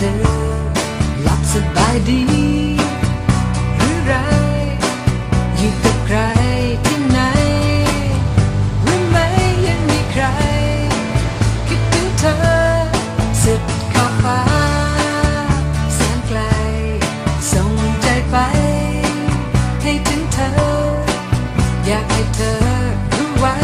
ธอหลับสบายดีหรือไรอยู่กับใครที่ไหนรู้ไหมยังมีใคร คิดถึงเธอสุดขอบฟ้าแสนไกล ส่งใจไป ให้ถึงเธอ อยากให้เธอรู้ไว้